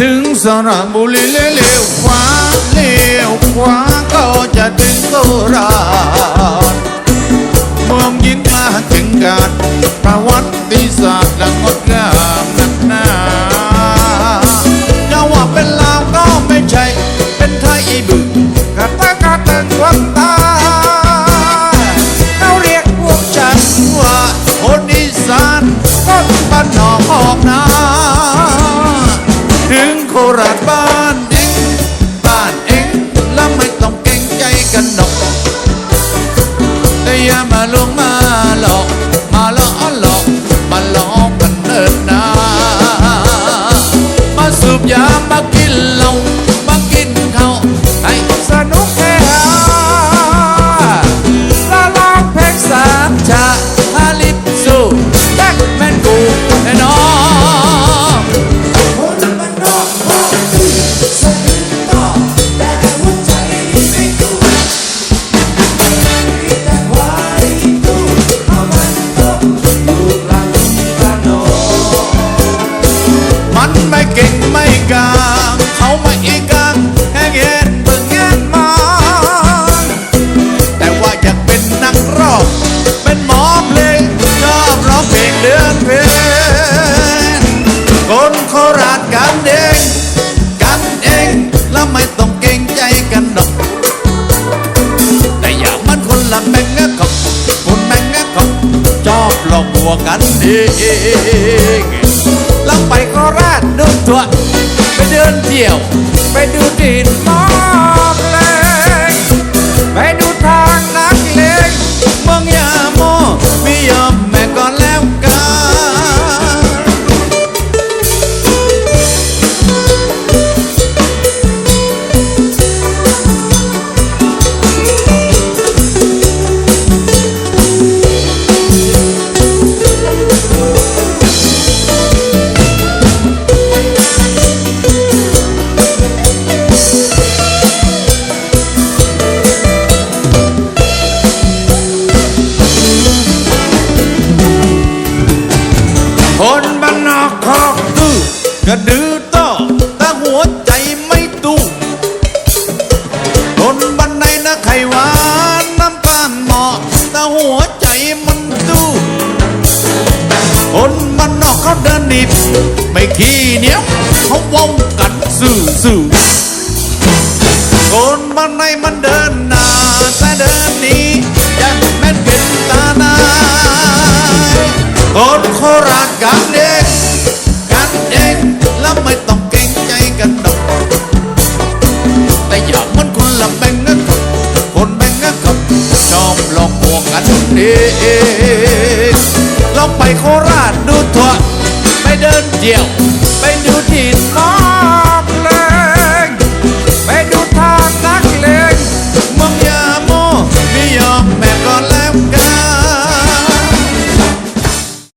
ถึงสระบุรีเลี้ยวขวาเลี้ยวขวาก็จะถึงโคราชเมืองยินมาถึงการประวัติศาสตร์และงดงามนักหนาจะว่าเป็นลาวก็ไม่ใช่ เป็นไทยอีบึกกะตะกะตังความตา ราชบ้านเองบ้านเองแล้วไม่ต้องเกรงใจกัน ละแบ่งนะกับคนแบ่งนะกับชอบหลอกหัวกันเองแล้วไปก็ราชดูตัว ไปเดินเที่ยว ไปดูดิน อกคอกดื้อกระดื้อต่อแต่หัวใจไม่ตู้คนบ้านในนะไขหวานน้ำตาลเหมาะแต่หัวใจมันตู้คนบ้านนอกเขาเดินดิบ ไม่ขี้เหนียวเขาวงกันสื่อสื่อคนบ้านในมันเดินหน้าแต่เดินหนี ชมลองพวกกันทุกทีลองไปโคราชดูทั่วไปเดินเดี่ยว ไปดูที่